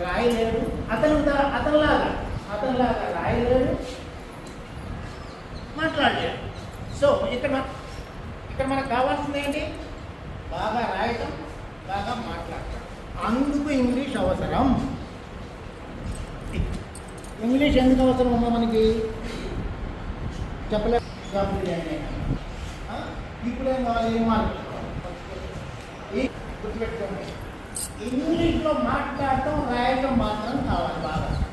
రాయలేడు. అతను అతనిలాగా అతనిలాగా రాయలేడు. మాట్లాడలేడు. సో ఇక్కడ మన- ఇక్కడ మనకు కావాల్సింది ఏంటి? బాగా రాయటం బాగా మాట్లాడటం. అందుకు ఇంగ్లీష్ అవసరం. ఇంగ్లీష్ ఎందుకు అవసరం అమ్మా మనకి? చెప్పలే. జాబులు జాయిన్ అయినా. కావాలి? ఏం మార్పు గుర్తుపెట్టుకోండి. ఇంగ్లీష్లో మాట్లాడటం రాయటం మాత్రం కావాలి బాగా.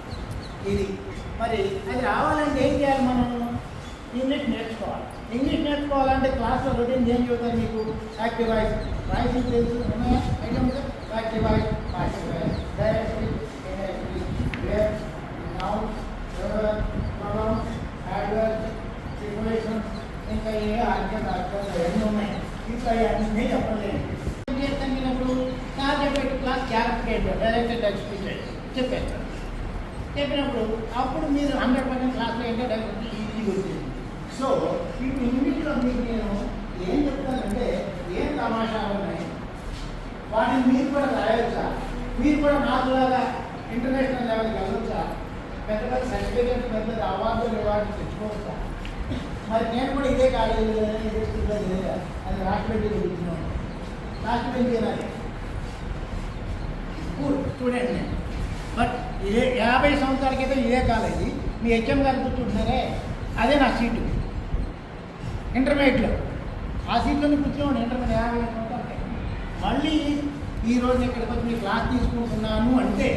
ఇది. మరి అది రావాలంటే ఏం చేయాలి మనం? ఇంగ్లీష్ నేర్చుకోవాలి. ఇంగ్లీష్ నేర్చుకోవాలంటే క్లాస్లో రొటీన్ ఏం చెబుతారు మీకు? Active voice. వాయిస్ తెలుసు. ఉన్నాయా items active voice. Passive voice. Directly ఇంకా ఏ అర్థం అర్థం ఎన్ని ఉన్నాయి? ఇంకా అన్నీ చెప్పలేదు సార్ చెప్పేట్టు క్లాస్ జాగ్రత్తగా డైరెక్ట్ ఎక్స్పీరియన్స్ స్పీచ్ చెప్పినప్పుడు అప్పుడు మీరు హండ్రెడ్ పర్సెంట్ క్లాస్లో ఏంటో డైరెక్ట్ ఈజీ వచ్చింది సో ఇప్పుడు ఇంగ్లీష్లో మీకు నేను ఏం చెప్తానంటే ఏం తమాషాలు ఉన్నాయి? వాటిని మీరు కూడా రాయొచ్చా? మీరు కూడా నాకులాగా ఇంటర్నేషనల్ లెవెల్కి వెళ్ళొచ్చా? పెద్ద పెద్ద సర్టిఫికేట్ పెద్ద పెద్ద అవార్డులు రివార్డు తెచ్చుకోవచ్చా? మరి నేను కూడా ఇదే కాలేజీలో ఇదే స్కూల్లో లేదా అది రాష్ట్రపతి కూర్చున్నాను రాష్ట్రపతి చేయాలి స్టూడెంట్ నేను. బట్ ఏ యాభై సంవత్సరాల క్రితం ఇదే కాలేజీ. మీ హెచ్ఎం గారు కూర్చుంటున్నారే అదే నా సీటు. ఇంటర్మీడియట్లో. ఆ సీట్లోనే కూర్చోండి ఇంటర్మీడియట్ యాభై సంవత్సరాలు మళ్ళీ ఈరోజు ఇక్కడికి వచ్చి మీ క్లాస్ తీసుకుంటున్నాను అంటే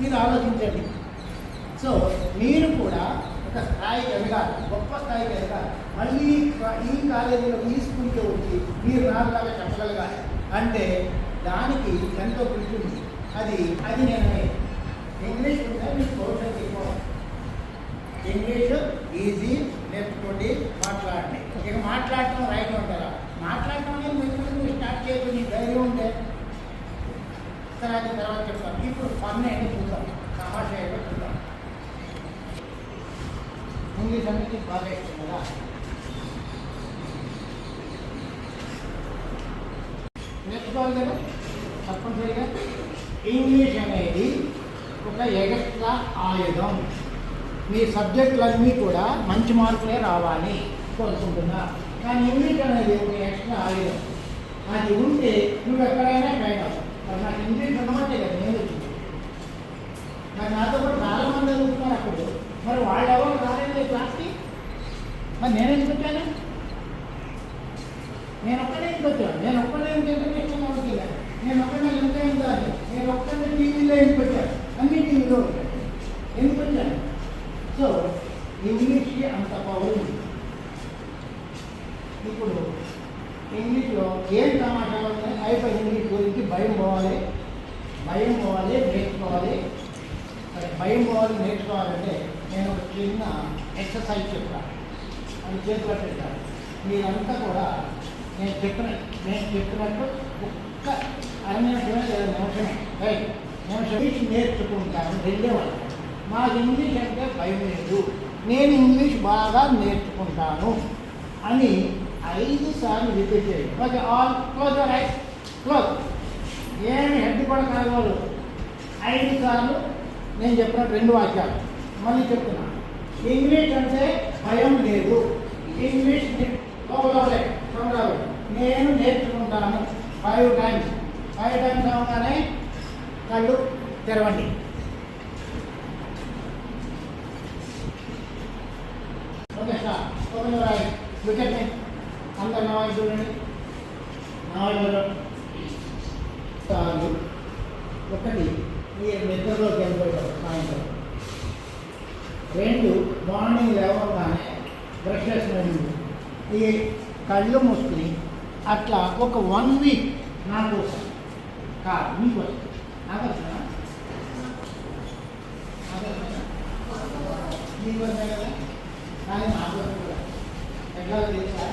మీరు ఆలోచించండి. సో మీరు కూడా ఒక స్థాయికి ఎదగాలి. గొప్ప స్థాయికి ఎదగాలి. మళ్ళీ ఈ కాలేజీలో ఈ స్కూల్కి వచ్చి మీరు నాలుగులాగా చెప్పగలగాలి అంటే దానికి ఎంతో కృషి ఉంది అది అది నేను ఇంగ్లీష్ ఉంటే మీకు భవిష్యత్తు ఎక్కువ ఇంగ్లీష్ ఈజీ నేర్చుకోండి మాట్లాడండి. ఇక మాట్లాడటం రైట్ ఉంటారా మాట్లాడటం అనేది మీరు స్టార్ట్ చేయకుండా ధైర్యం ఉంటే. సరే అది తర్వాత చెప్తాను. ఇప్పుడు ఫన్ ఏంటో చూద్దాం. తమాషా ఏంటో చూద్దాం. ఇంగ్లీష్ అనేది బాగా ఇష్టం కదా? నేర్చుకోవాలి కదా? తప్పనిసరిగా. ఇంగ్లీష్ అనేది ఒక ఎగస్ట్రా ఆయుధం. మీ సబ్జెక్టులన్నీ కూడా మంచి మార్కులే రావాలి కోరుకుంటున్నా. కానీ ఇంగ్లీష్ అనేది ఒక ఎక్స్ట్రా ఆయుధం. అది ఉంటే నువ్వు ఎక్కడైనా ట్రైన్ అవుతావు నాకు ఇంగ్లీష్ ఉండమంటే కదా నేను మరి నాతో కూడా చాలా మంది చదువుతున్నారు అప్పుడు. మరి వాళ్ళు ఎవరు రాలేదు క్లాస్కి మరి నేను చెప్పాను వచ్చాను నేను ఒక్కడే ఎందుకు వచ్చాను నేను ఒక్కడే ఇంటర్నేషనల్ వాళ్ళకి వెళ్ళాను నేను ఒక్కడే ఎంత ఏం కాదు నేను ఒక్కడే టీవీలో ఎందుకు వచ్చాను అన్ని టీవీలో వచ్చాను ఎందుకు వచ్చాను సో ఇంగ్లీష్కి అంత పవర్ ఉంది ఇప్పుడు ఇంగ్లీష్లో ఏం సమాచారం ఉన్నాయి అయిపోయి ఇంగ్లీష్ గురించి భయం పోవాలి. భయం పోవాలి నేర్చుకోవాలి. సరే, భయం పోవాలి నేర్చుకోవాలంటే నేను ఒక చిన్న ఎక్సర్సైజ్ చెప్తాను. అది చేతిలో పెట్టాను మీరంతా కూడా నేను చెప్పిన నేను చెప్పినట్టు ఒక్క అర నిమిషమే లేదా నిమిషమే రైట్ నిమిషం ఇంగ్లీష్ నేర్చుకుంటాను రెండే వాళ్ళు మాకు ఇంగ్లీష్ అంటే భయం లేదు. నేను ఇంగ్లీష్ బాగా నేర్చుకుంటాను అని ఐదు సార్లు రిపీట్ చేయండి. Okay all close right close ఏమి హెడ్ కూడా కలగదు ఐదు సార్లు నేను చెప్పిన రెండు వాక్యాలు. మళ్ళీ చెప్తున్నా. ఇంగ్లీష్ అంటే భయం లేదు. ఇంగ్లీష్ లోపలే చూడాలి నేను నేర్చుకుంటాను. ఫైవ్ టైమ్స్ ఫైవ్ టైమ్స్ అవగానే కళ్ళు తెరవండి. Okay sir. Okay right wicket అందరు నా వైపు చూడండి. నా వైపు సార్లు ఒకటి మీరు నిద్రలోకి వెళ్ళిపోయారు సాయంత్రం. రెండు మార్నింగ్ లేవగానే బ్రష్ చేసుకుని ఈ కళ్ళు మూసుకుని అట్లా ఒక వన్ వీక్ నా కోసం కాదు మీకు వస్తుంది నాకు వస్తుందా? మీకు వస్తాయి కదా? కానీ నాకు వస్తుంది కూడా. ఎట్లా తెలుసా?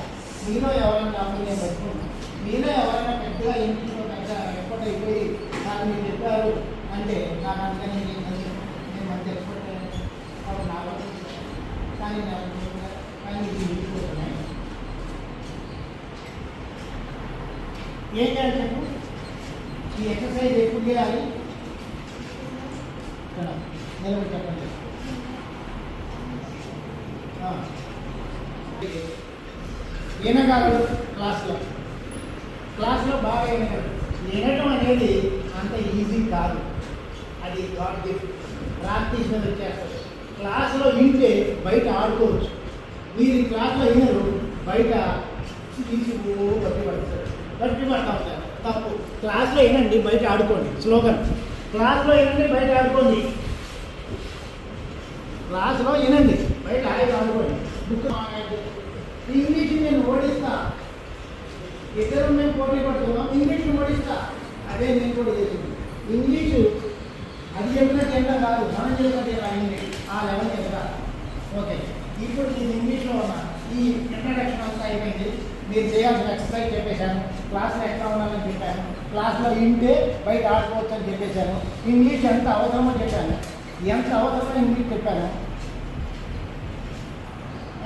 మీలో ఎవరైనా డబ్బులు నేను పెట్టుకున్నాను. మీలో ఎవరైనా పెద్దగా ఇంటిలో పెద్ద ఎప్పటి అయిపోయి నాకు మీరు చెప్పారు అంటే నాకు అందుకని నేను తెలుసు. మంచి ఎక్స్పర్ట్ అయ్యాను. నాకు కానీ నాకు కానీ ఇది ఏం చేయాలి చెప్పు ఈ ఎక్సర్సైజ్ ఎప్పుడు చేయాలి ఇక్కడ నిలబడి చెప్పండి ఆ. వినగలడు క్లాస్లో క్లాస్లో బాగా వినడం అనేది అంత ఈజీ కాదు. అది గాడ్ గిఫ్ట్. ప్రాక్టీస్ మీద వచ్చేస్తారు. క్లాస్లో వింటే బయట ఆడుకోవచ్చు. మీరు ఈ క్లాస్లో వినరు బయట తీసి బట్టి పడతారు. బట్టి పడతా ఉంటారు. తప్పు. క్లాస్లో వినండి బయట ఆడుకోండి. స్లోగన్. క్లాస్లో వినండి బయట ఆడుకోండి. క్లాస్లో వినండి బయట హాయిగా ఆడుకోండి. బుక్ ఇంగ్లీష్ నేను ఓడిస్తా ఇద్దరు మేము పోటీ పడుతున్నాం. ఇంగ్లీష్ పడిస్తా అదే నేను కూడా చేసింది. ఇంగ్లీషు అది చెప్పిన తింటా కాదు. మనం చెప్పిన తింటా ఇంగ్లీష్ ఆ లెవెల్ చెప్తా ఓకే. ఇప్పుడు నేను ఇంగ్లీష్లో ఉన్నా. ఈ ఇంట్రడక్షన్ అంతా అయిపోయింది. మీరు చేయాల్సిన ఎక్సర్సైజ్ చెప్పేశాను. క్లాస్లో ఎట్లా ఉండాలని చెప్పాను. క్లాస్లో ఇంటే బయట ఆడుకోవచ్చు అని చెప్పేశాను. ఇంగ్లీష్ ఎంత అవసరమో చెప్పాను. ఎంత అవసరమో ఇంగ్లీష్ చెప్పాను.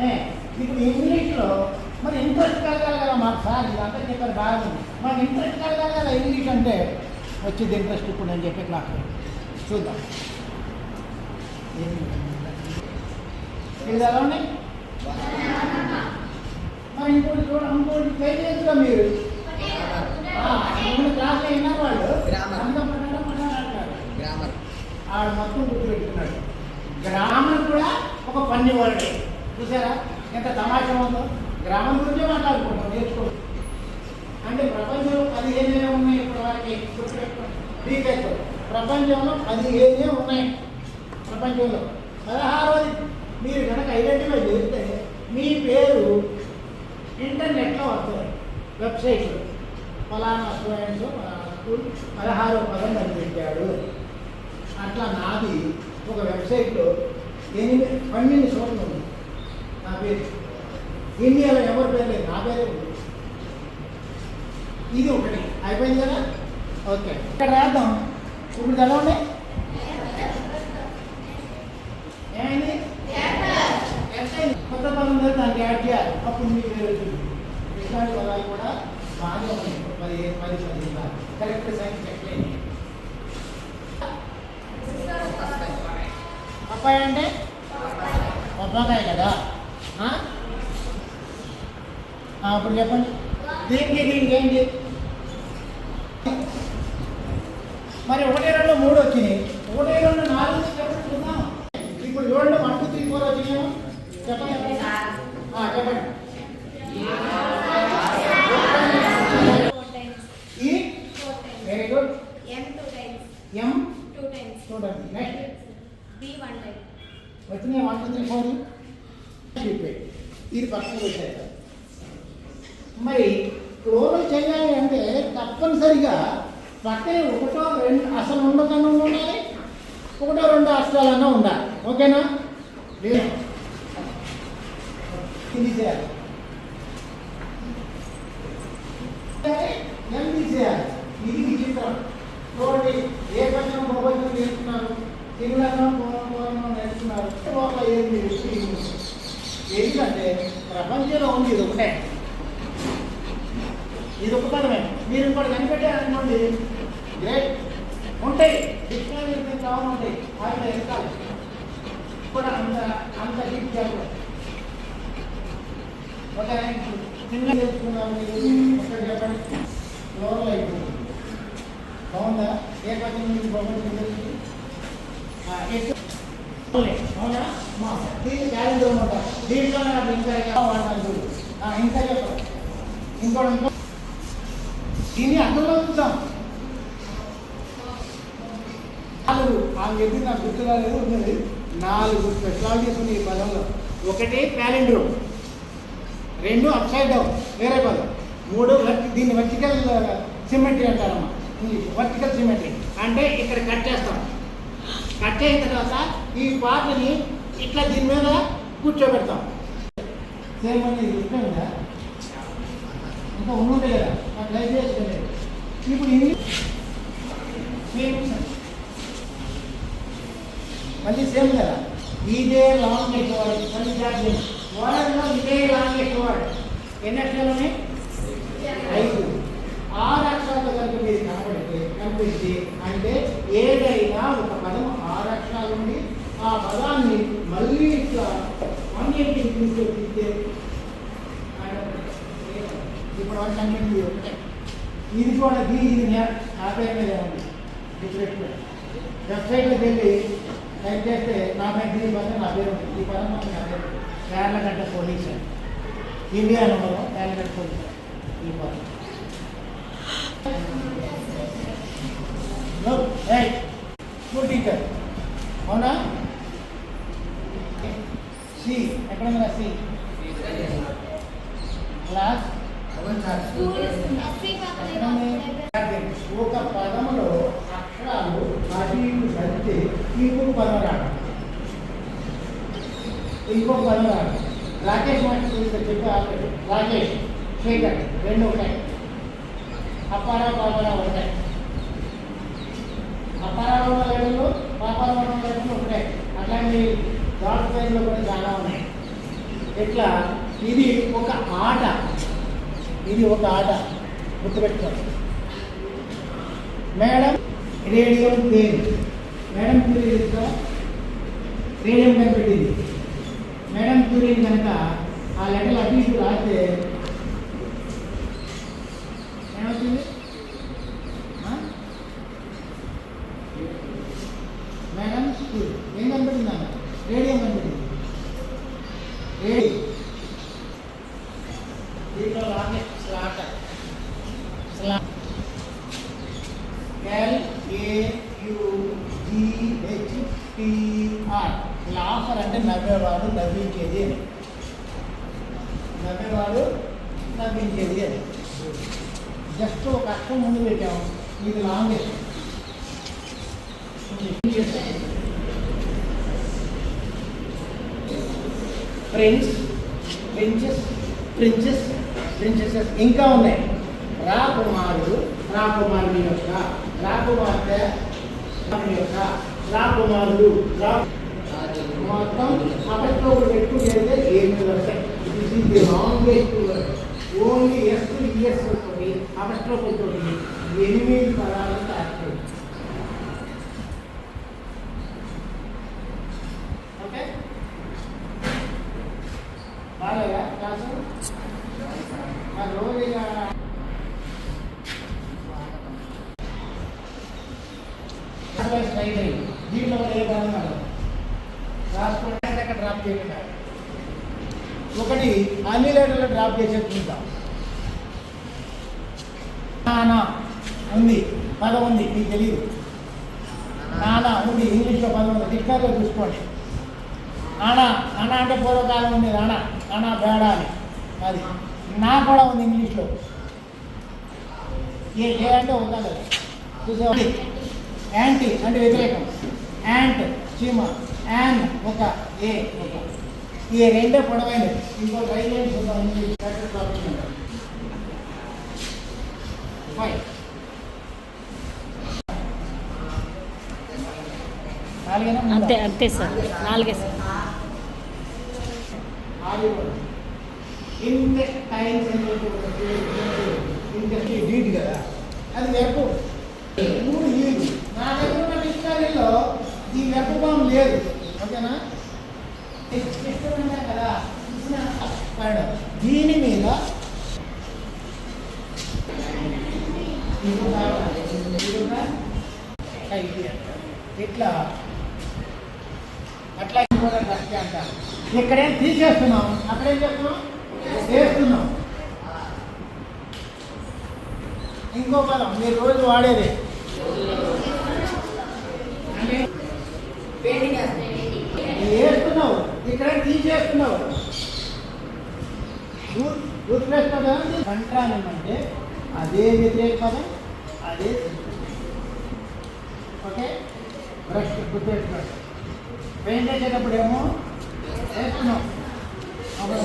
ఏ, ఇప్పుడు ఇంగ్లీష్లో మరి ఇంట్రెస్ట్ కలగాలి కదా మాకు సార్ ఇదంతా చెప్పారు బాగుంది మాకు ఇంట్రెస్ట్ కలగాలి కదా ఇంగ్లీష్ అంటే? వచ్చింది ఇంట్రెస్ట్ ఇప్పుడు నేను చెప్పే క్లాస్ చూద్దాం. ఇది ఎలా ఉన్నాయి మరి ఇంకోటి చూడ ఇంకోటి ట్రై మీరు. క్లాస్లో విన్నారు వాళ్ళు. గ్రామర్ ఆడు మొత్తం గుర్తుపెట్టుకున్నాడు. గ్రామర్ కూడా ఒక పన్ని వర్డే చూసారా? ఎంత తమాషా ఉందో? గ్రామం గురించే మాట్లాడుకుంటాం నేర్చుకో అంటే ప్రపంచంలో పదిహేనే ఉన్నాయి ఇప్పుడు వారికి? గుర్తుపెట్టుకోండి. వీకైతే ప్రపంచంలో పదిహేనే ఉన్నాయి? ప్రపంచంలో. పదహారవది. మీరు కనుక ఐడెంటిఫై చేస్తే మీ పేరు ఇంటర్నెట్లో వస్తుంది వెబ్సైట్లో. ఫలానా స్టూడెంట్స్ ఫలానా స్కూల్ పదహారో పదం కనిపెట్టాడు. అట్లా నాది ఒక వెబ్సైట్లో ఎనిమిది పన్నెండు చోట్ల ఉంది నా పేరు. ఇండియాలో ఎవరి పేరు లేదు? నా పేరే ఉంది. ఇది ఒకటి. అయిపోయింది కదా? ఓకే. ఇక్కడ రాద్దాం. ఇప్పుడు చదవండి. ఏమైంది? కొత్త పదం ఉంది దానికి యాడ్ చేయాలి. అప్పుడు మీకు పేరు వచ్చింది ఇట్లాంటి పదాలు కూడా బాగా ఉన్నాయి. పది పది పది కరెక్ట్ సైన్స్ చెక్ పప్పాయ అంటే? పప్పాకాయ కదా ఆ? ఆ, అప్పుడు చెప్పండి. దీనికి దీనికి ఏంటి? మరి ఒకటి రెండు మూడు వచ్చినాయి ఒకటి రెండు నాలుగు చెప్పండి చూద్దాం ఇప్పుడు చూడండి వన్ టూ త్రీ ఫోర్ వచ్చినాయేమో చెప్పండి ఆ, చెప్పండి ఈ వెరీ గుడ్ ఎం చూడండి నెక్స్ట్ వచ్చినాయి వన్ టూ త్రీ ఫోర్ చెప్పాడు ఇది పక్కన పెట్టారు మరి క్లోరల్ చేయాలి అంటే తప్పనిసరిగా పక్కనే ఒకటో రెండు అసలు ఉండకుండా ఉండాలి ఒకటో రెండు అక్షరాలన్నా ఉండాలి. ఓకేనా? ఇది చేయాలి. ఏం తీసేయాలి ఇది విచిత్రం చూడండి ఏ పైన మొబైల్ నేర్చుకున్నారు? తెలుగులో పూర్వం నేర్చుకున్నారు? లోపల ఏది ఏంటంటే ప్రపంచంలో ఉంది ఇది ఒకటే. ఇది ఒకటే మీరు ఇంకోటి కనిపెట్టారనుకోండి గ్రేట్ ఉంటాయి. డిక్షనరీ కావాలి ఉంటాయి. వాటిలో ఎక్కాలి. కూడా అంత అంత డీప్ చేయకూడదు ఒక చిన్న తెలుసుకున్నాం ఒకటి చెప్పండి. ఫ్లోర్లో అయిపోతుంది బాగుందా? ఏ పది నుంచి బాగుంటుంది అవునా? మా దీన్ని క్యాలెండర్ అనమాట దీంట్లో నాకు ఇంకా వాడాలి ఇంకా చెప్పండి. ఇంకోటి ఇంకో దీన్ని అర్థంలో చూద్దాం నాలుగు. ఆమె చెప్పి నాకు గుర్తు రాలేదు ఉన్నది. నాలుగు స్పెషాలిటీస్ ఉన్నాయి ఈ పదంలో. ఒకటి ప్యాలెండ్రోమ్ రెండు అప్సైడ్ డౌన్ వేరే పదం. మూడు వర్టి దీన్ని వర్టికల్ సిమెట్రీ అంటారమ్మా. ఇంగ్లీష్ వర్టికల్ సిమెట్రీ అంటే ఇక్కడ కట్ చేస్తాం. కట్ చేసిన తర్వాత ఈ పాటని ఇట్లా దీని మీద కూర్చోబెడతాం. సేమ్ అని ఇష్టం ఉందా ఇంకా ఉండుంటే కదా. నాకు లైఫ్ చేసుకోలేదు ఇప్పుడు ఇంగ్లీష్ సేమ్ మళ్ళీ సేమ్ కదా? ఇదే లాంగ్ ఎక్కువాడు వర్డ్ మళ్ళీ జాబ్లిన్ వరల్డ్లో ఇదే లాంగ్ ఎక్కువాడు ఎన్ని అక్షరాలు ఉన్నాయి ఐదు. ఆరు అక్షరాలు కనుక మీరు కనబడితే కనిపిస్తే అంటే ఏదైనా ఒక పదం ఆరు అక్షరాలు ఉండి ఆ పదాన్ని మళ్ళీ ఇట్లా వన్ ఎయిటీ ఇప్పుడు వన్ హండ్రెడ్ ఒకటే. ఇది కూడా ఇది హ్యాపీ అనేది డిఫరెంట్ వెబ్సైట్లో వెళ్ళి టైప్ చేస్తే నా పేరు దీని పక్కన నా పేరు ఉంటుంది ఈ పదం మాత్రం నా పేరు ఉంటుంది. కేరళగడ్డ పోలీస్ అని. ఇండియా నెంబర్ కేరళగడ్డ పోలీస్. ఈ పదం. గుడ్ టీచర్ అవునా? సి ఎక్కడ ఉందా సి క్లాస్ ఒక పదములో అక్షరాలు ఇంకొక పదం రాడు ఇంకొక పదం రాడు రాకేష్ మాస్టర్ చెప్పి రాకేష్ శేఖర్ రెండు ఒకటే అప్పారావు పాపారావు ఒకటే అప్పారావు లెటర్లు పాపారావు లెటర్లు ఉంటాయి అట్లాంటి డాట్ పేర్లు కూడా చాలా ఉన్నాయి. ఇట్లా ఇది ఒక ఆట. ఇది ఒక ఆట. గుర్తుపెట్టుకోండి. మేడం రేడియం పేరు మేడం క్యూరీ తెలుసా? రేడియం కనిపెట్టింది. మేడం క్యూరీని కనుక ఆ లెటర్లు అటు ఇటు రాస్తే ఏమవుతుంది ఆ? మేడం క్యూరీ ఏం కనిపెట్టింది అన్న రేడియం కనిపెట్టింది రేడియం దీంట్లో లాగే slot slot L A U G H T R laughter అంటే నవ్వేవాడు నవ్వించేది అని నవ్వేవాడు నవ్వించేది తెలియదు జస్ట్ ఒక అక్షరం ముందు పెట్టాము ఇది longest prince princess princess princesses ఇంకా ఉన్నాయి రాకుమారుడు రాకుమారుని యొక్క రాకుమార్తె యొక్క రాకుమారుడు రా మొత్తం అప్పట్లో ఒక ఏమి వస్తాయి? ఇది the longest word only S years తోటి అపస్ట్రోఫ్ తోటి ఎనిమిది పదాలు తయారు చేయాలి. ఓకే? బాగా క్లాసు? మరి రోజు ఇక స్ట్రైట్ అయ్యి దీంట్లో ఏ పదం కాదు రాసుకుంటే అక్కడ డ్రాప్ చేయకుండా ఒకటి అన్ని లెటర్లు డ్రాప్ చేసేట్టుకుంటాం నానా ఉంది పదం ఉంది మీకు తెలియదు నానా ఉంది ఇంగ్లీష్లో పదం ఉంది డిక్షనరీలో చూసుకోండి. నానా నానా అంటే పూర్వకాలం ఉంది నానా నానా బేడ అని. అది. నా కూడా ఉంది ఇంగ్లీష్లో. ఏ ఏ అంటే ఉండాలి చూసేవాడి యాంటీ అంటే వ్యతిరేకం. యాంట్ చీమ. యాన్ ఒక ఏ ఒక. ఈ రెండే పొడవైనవి. ఇంకో రైట్ లైన్ చూద్దాం? అంతే అంతే సార్. నాలుగే సార్. ఇంత టైం డీట్ కదా. అది మూడు నా దగ్గర ఉన్న డిక్షనరీలో ఈ వెరపు బాం లేదు. ఓకేనా? మేడం దీని మీద. ఇట్లా అట్లా రస్తి అంటారు ఇక్కడేం తీసేస్తున్నాం? అక్కడేం చేస్తున్నాం? వేస్తున్నాం. ఇంకో పదం మీరు రోజు వాడేది. వేస్తున్నావు ఇక్కడ తీసేస్తున్నావు? గుర్తుపెట్ట పదం కంట్రానం అంటే అదే వ్యతిరేక పదం అదే ఓకే? బ్రష్ గుర్తుపెట్టుకోండి పెయింట్ చేసేటప్పుడు ఏమో వేస్తున్నాం. అప్పుడు